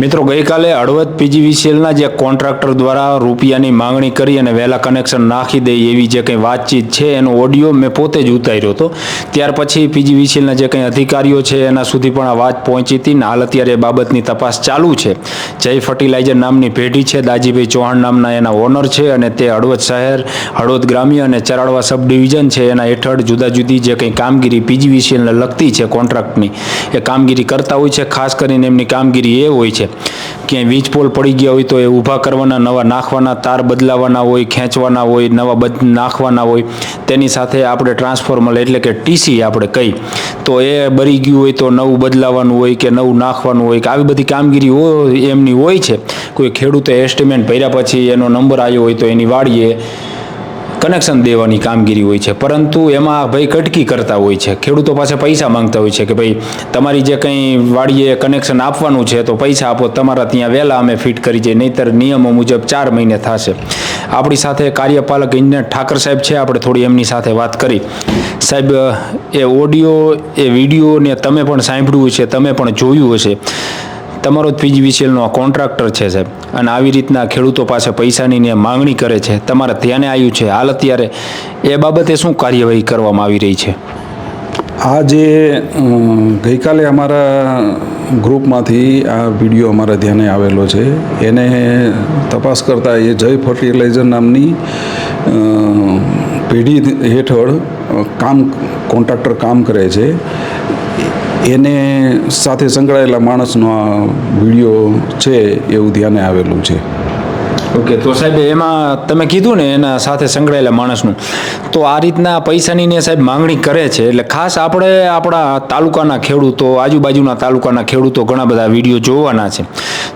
મિત્રો, ગઈકાલે હળવદ પીજીવીસીએલના જે કોન્ટ્રાક્ટર દ્વારા રૂપિયાની માંગણી કરી અને વહેલા કનેક્શન નાખી દે એવી જે કંઈ વાતચીત છે, એનો ઓડિયો મેં પોતે જ ઉતાર્યો હતો. ત્યાર પછી પીજીવીસીએલના જે કંઈ અધિકારીઓ છે, એના સુધી પણ આ વાત પહોંચી હતી ને હાલ અત્યારે એ બાબતની તપાસ ચાલુ છે. જય ફર્ટિલાઇઝર નામની પેઢી છે, દાજીભાઈ ચૌહાણ નામના એના ઓનર છે અને તે હળવદ શહેર, હળવદ ગ્રામ્ય અને ચરાડવા સબ ડિવિઝન છે. એના હેઠળ જુદા જુદી જે કંઈ કામગીરી પીજીવીસીએલને લગતી છે કોન્ટ્રાક્ટની, એ કામગીરી કરતા હોય છે. ખાસ કરીને એમની કામગીરી એ હોય છે ક્યાંય વીજ પોલ પડી ગયા હોય તો એ ઊભા કરવાના, નવા નાખવાના, તાર બદલાવાના હોય, ખેંચવાના હોય, નવા બદ, નાખવાના હોય. તેની સાથે આપણે ટ્રાન્સફોર્મર એટલે કે ટીસી આપણે કહી તો એ બરી ગયું હોય તો નવું બદલાવાનું હોય કે નવું નાખવાનું હોય કે આવી બધી કામગીરી એમની હોય છે. કોઈ ખેડૂતે એસ્ટિમેટ ભર્યા પછી એનો નંબર આવ્યો હોય તો એની વાડીએ કનેક્શન દેવાની કામગીરી હોય છે. પરંતુ એમાં ભાઈ કટકી કરતા હોય છે. ખેડૂતો પાસે પૈસા માંગતા હોય છે કે ભાઈ, તમારી જે કંઈ વાડીએ કનેક્શન આપવાનું છે તો પૈસા આપો, તમારા ત્યાં વહેલા અમે ફિટ કરી જઈએ, નહીંતર નિયમો મુજબ ચાર મહિને થશે. આપણી સાથે કાર્યપાલક ઇન્જિનિયર ઠાકર સાહેબ છે, આપણે થોડી એમની સાથે વાત કરી. સાહેબ, એ ઓડિયો, એ વીડિયો ને તમે પણ સાંભળ્યું છે તમે પણ જોયું હશે. તમારો જ પીજીવીસીએલનો કોન્ટ્રાક્ટર છે સાહેબ. અને આવી રીતના ખેડૂતો પાસે પૈસાની ને માંગણી કરે છે. તમારા ધ્યાને આવ્યું છે. હાલ અત્યારે એ બાબતે શું કાર્યવાહી કરવામાં આવી રહી છે? આ જે ગઈકાલે અમારા ગ્રુપમાંથી આ વીડિયો અમારા ધ્યાને આવેલો છે. એને તપાસ કરતાં એ જય ફર્ટિલાઇઝર નામની પેઢી હેઠળ કામ, કોન્ટ્રાક્ટર કામ કરે છે. એને સાથે સંકળાયેલા માણસનો આ વીડિયો છે એવું ધ્યાને આવેલું છે. ઓકે, તો સાહેબ એમાં તમે કીધું ને એના સાથે સંકળાયેલા માણસનું, તો આ રીતના પૈસાની ને સાહેબ માંગણી કરે છે, એટલે ખાસ આપણે આપણા તાલુકાના ખેડૂતો, આજુબાજુના તાલુકાના ખેડૂતો ઘણા બધા વીડિયો જોવાના છે.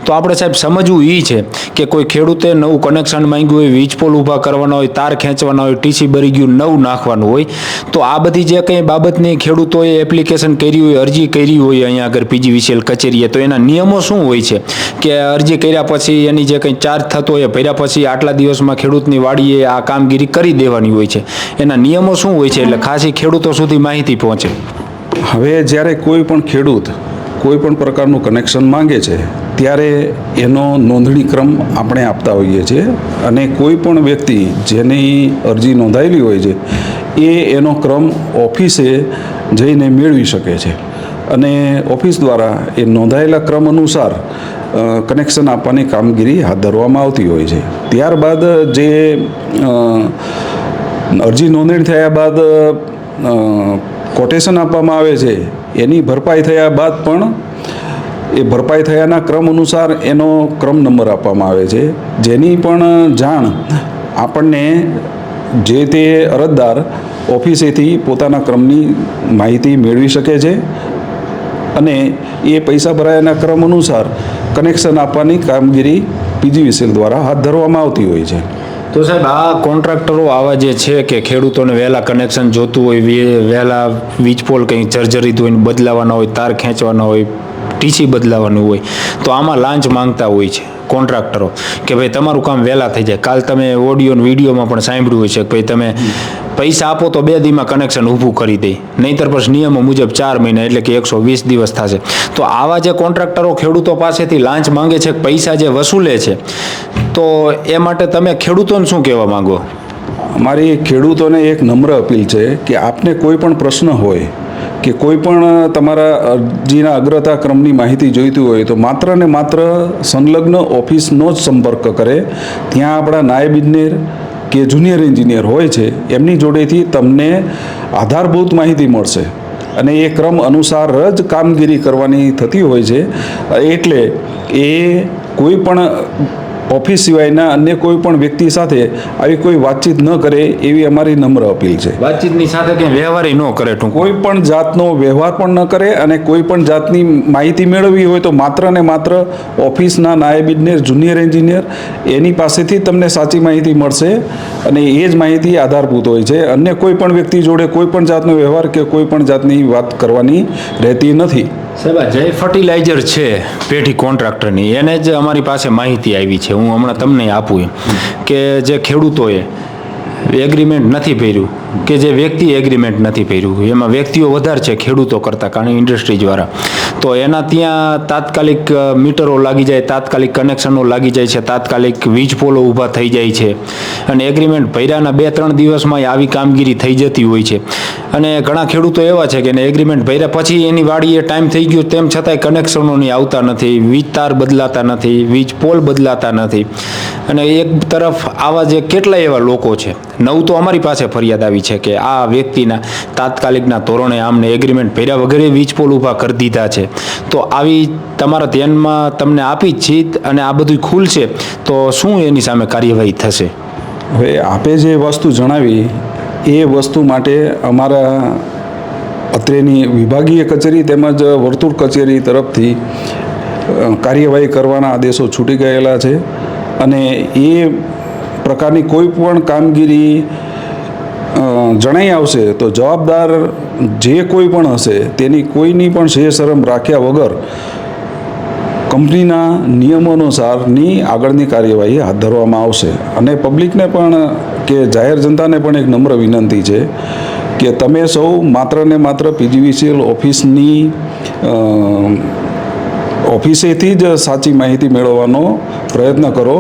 તો આપણે સાહેબ સમજવું એ છે કે કોઈ ખેડૂતે નવું કનેક્શન માંગ્યું હોય, વીજ પોલ ઊભા કરવાના હોય, તાર ખેંચવાના હોય, ટીસી ભરી ગયું, નવું નાખવાનું હોય, તો આ બધી જે કંઈ બાબતની ખેડૂતોએ એપ્લિકેશન કરી હોય, અરજી કરી હોય અહીંયા આગળ પીજીવીસીએલ કચેરીએ, તો એના નિયમો શું હોય છે? કે અરજી કર્યા પછી એની જે કંઈ ચાર્જ થતો હોય એ ભર્યા પછી આટલા દિવસમાં ખેડૂતની વાડીએ આ કામગીરી કરી દેવાની હોય છે. એના નિયમો શું હોય છે? એટલે ખાસી ખેડૂતો સુધી માહિતી પહોંચે. હવે જ્યારે કોઈ પણ ખેડૂત કોઈ પણ પ્રકારનું કનેક્શન માંગે છે, ત્યારે એનો નોંધણી ક્રમ આપણે આપતા હોઈએ છીએ અને કોઈ પણ વ્યક્તિ જેની અરજી નોંધાયેલી હોય છે, એ એનો ક્રમ ઓફિસે જઈને મેળવી શકે છે. અને ઓફિસ દ્વારા એ નોંધાયેલા ક્રમ અનુસાર કનેક્શન આપવાની કામગીરી હાથ ધરવામાં આવતી હોય છે. ત્યારબાદ જે અરજી નોંધણી થયા બાદ કોટેશન આપવામાં આવે છે, એની ભરપાઈ થયા બાદ પણ એ ભરપાઈ થયાના ક્રમ અનુસાર એનો ક્રમ નંબર આપવામાં આવે છે. જેની પણ જાણ આપણને જે તે અરજદાર ઓફિસેથી પોતાના ક્રમની માહિતી મેળવી શકે છે. અને એ પૈસા ભરાયાના ક્રમ અનુસાર કનેક્શન આપવાની કામગીરી પીજીવીસીએલ દ્વારા હાથ ધરવામાં આવતી હોય છે. તો સાહેબ, આ કોન્ટ્રાક્ટરો આવા જે છે કે ખેડૂતોને વહેલા કનેક્શન જોતું હોય વહેલા વીજ પોલ કંઈ જર્જરિત હોય બદલાવાના હોય, તાર ખેંચવાના હોય, ટીસી બદલાવાનું હોય, તો આમાં લાંચ માંગતા હોય છે કોન્ટ્રાક્ટરો કે ભાઈ તમારું કામ વહેલા થઈ જાય. કાલ તમે ઓડિયો વિડીયોમાં પણ સાંભળ્યું હોય છે કે ભાઈ તમે પૈસા આપો તો બે દીમાં કનેક્શન ઊભું કરી દે. નહીંતર પછી નિયમો મુજબ ચાર મહિના એટલે કે એકસો વીસ દિવસ થશે. તો આવા જે કોન્ટ્રાક્ટરો ખેડૂતો પાસેથી લાંચ માંગે છે પૈસા જે વસૂલે છે, તો એ માટે તમે ખેડૂતોને શું કહેવા માંગો? મારી ખેડૂતોને એક નમ્ર અપીલ છે કે આપને કોઈ પણ પ્રશ્ન હોય, કે કોઈ પણ તમારા અરજીના અગ્રતા ક્રમની માહિતી જોઈતી હોય તો માત્ર ને માત્ર સંલગ્ન ઓફિસનો જ સંપર્ક કરે. ત્યાં આપણા નાયબ ઇજનેર કે જુનિયર એન્જિનિયર હોય છે, એમની જોડેથી તમને આધારભૂત માહિતી મળશે. અને એ ક્રમ અનુસાર જ કામગીરી કરવાની થતી હોય છે. એટલે એ કોઈ પણ ઓફિસ સિવાયના અન્ય કોઈ પણ વ્યક્તિ સાથે આવી કોઈ વાતચીત ન કરે એવી અમારી નમ્ર અપીલ છે. વાતચીતની સાથે કંઈ વ્યવહારી ન કરે કોઈ પણ જાતનો વ્યવહાર પણ ન કરે અને કોઈ પણ જાતની માહિતી મેળવવી હોય તો માત્ર ને માત્ર ઓફિસના નાયબ ઇજનેર જુનિયર એન્જિનિયર એની પાસેથી તમને સાચી માહિતી મળશે અને એ જ માહિતી આધારભૂત હોય છે. અન્ય કોઈ પણ વ્યક્તિ જોડે કોઈ પણ જાતનો વ્યવહાર કે કોઈ પણ જાતની વાત કરવાની રહેતી નથી. સાહેબ જે ફર્ટિલાઇઝર છે, પેઢી કોન્ટ્રાક્ટરની એને જ અમારી પાસે માહિતી આવી છે. હું હમણાં તમને આપું એમ કે જે ખેડૂતોએ એગ્રીમેન્ટ નથી ભર્યું. કે જે વ્યક્તિ એગ્રીમેન્ટ નથી ભર્યું એમાં વ્યક્તિઓ વધારે છે, ખેડૂતો કરતાં, કારણ ઇન્ડસ્ટ્રીઝવાળા તો એના ત્યાં તાત્કાલિક મીટરો લાગી જાય, તાત્કાલિક કનેક્શનો લાગી જાય છે, તાત્કાલિક વીજ પોલો ઊભા થઈ જાય છે. અને એગ્રીમેન્ટ ભર્યાના બે ત્રણ દિવસમાં આવી કામગીરી થઈ જતી હોય છે. અને ઘણા ખેડૂતો એવા છે કે એગ્રીમેન્ટ ભર્યા પછી એની વાડીએ ટાઈમ થઈ ગયો, તેમ છતાંય કનેક્શનો નહીં આવતા નથી, વીજ તાર બદલાતા નથી, વીજ પોલ બદલાતા નથી. અને એક તરફ આવા જે કેટલાય એવા લોકો છે, નવ તો અમારી પાસે ફરિયાદ આવી છે કે આ વ્યક્તિના તાત્કાલિકના ધોરણે આમને એગ્રીમેન્ટ ભર્યા વગેરે વીજ પોલ ઊભા કરી દીધા છે. તો આવી તમારા ધ્યાનમાં તમને આપી જ અને આ બધું ખુલશે, તો શું એની સામે કાર્યવાહી થશે? હવે આપે જે વસ્તુ જણાવી, એ વસ્તુ માટે અમારા અત્રેની વિભાગીય કચેરી તેમજ વર્તુળ કચેરી તરફથી કાર્યવાહી કરવાના આદેશો છૂટી ગયેલા છે. અને એ પ્રકારની કોઈ પણ કામગીરી જણાઈ આવશે, તો જવાબદાર જે કોઈ પણ હશે, તેની કોઈની પણ શેર શરમ રાખ્યા વગર કંપનીના નિયમો અનુસારની આગળની કાર્યવાહી હાથ ધરવામાં આવશે. અને પબ્લિકને પણ કે જાહેર જનતાને પણ એક નમ્ર વિનંતી છે કે તમે સૌ માત્ર ને માત્ર પીજીવીસીએલ ઓફિસની ઓફિસેથી જ સાચી માહિતી મેળવવાનો પ્રયત્ન કરો.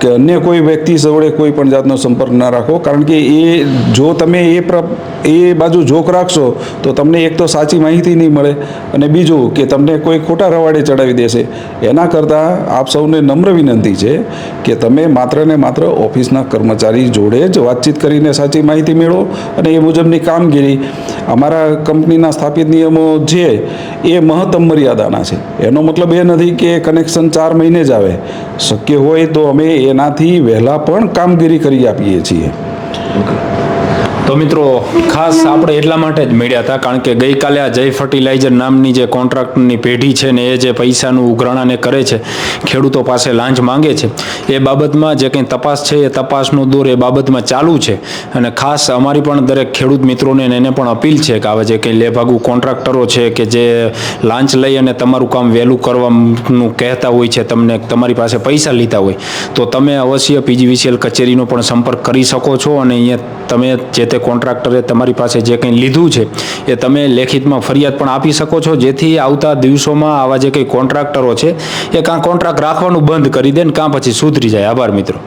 કે અન્ય કોઈ વ્યક્તિ જોડે કોઈ પણ જાતનો સંપર્ક ન રાખો. કારણ કે એ જો તમે એ પ્ર, એ બાજુ જોક રાખશો, તો તમને એક તો સાચી માહિતી નહીં મળે અને બીજું કે તમને કોઈ ખોટા રવાડે ચડાવી દેશે. એના કરતાં આપ સૌને નમ્ર વિનંતી છે કે તમે માત્ર ને માત્ર ઓફિસના કર્મચારી જોડે જ વાતચીત કરીને સાચી માહિતી મેળવો અને એ મુજબની કામગીરી અમારા કંપનીના સ્થાપિત નિયમો છે એ મહત્તમ મર્યાદાના છે. એનો મતલબ એ નથી કે કનેક્શન ચાર મહિને જ આવે. શક્ય હોય તો અમે એનાથી વહેલા પણ કામગીરી કરી આપીએ છીએ. તો મિત્રો, ખાસ આપણે એટલા માટે જ મળ્યા હતા, કારણ કે ગઈકાલે આ જય ફર્ટિલાઇઝર નામની જે કોન્ટ્રાક્ટની પેઢી છે ને એ જે પૈસાનું ઉઘરાણાને કરે છે, ખેડૂતો પાસે લાંચ માંગે છે. એ બાબતમાં જે કંઈ તપાસ છે, એ તપાસનો દોર એ બાબતમાં ચાલુ છે. અને ખાસ અમારી પણ દરેક ખેડૂત મિત્રોને એને પણ અપીલ છે કે આવા જે કંઈ લેભાગુ કોન્ટ્રાક્ટરો છે કે જે લાંચ લઈ અને તમારું કામ વહેલું કરવાનું કહેતા હોય છે, તમને તમારી પાસે પૈસા લીધા હોય, તો તમે અવશ્ય પીજીવીસીએલ કચેરીનો પણ સંપર્ક કરી શકો છો અને અહીંયા તમે જે તે કોન્ટ્રાક્ટરે તમારી પાસે જે કંઈ લીધું છે, એ તમે લેખિતમાં ફરિયાદ પણ આપી શકો છો. જેથી આવતા દિવસોમાં આવા જે કંઈ કોન્ટ્રાક્ટરો છે, એ કાં કોન્ટ્રાક્ટ રાખવાનું બંધ કરી દે ને કાં પછી સુધરી જાય. આભાર મિત્રો.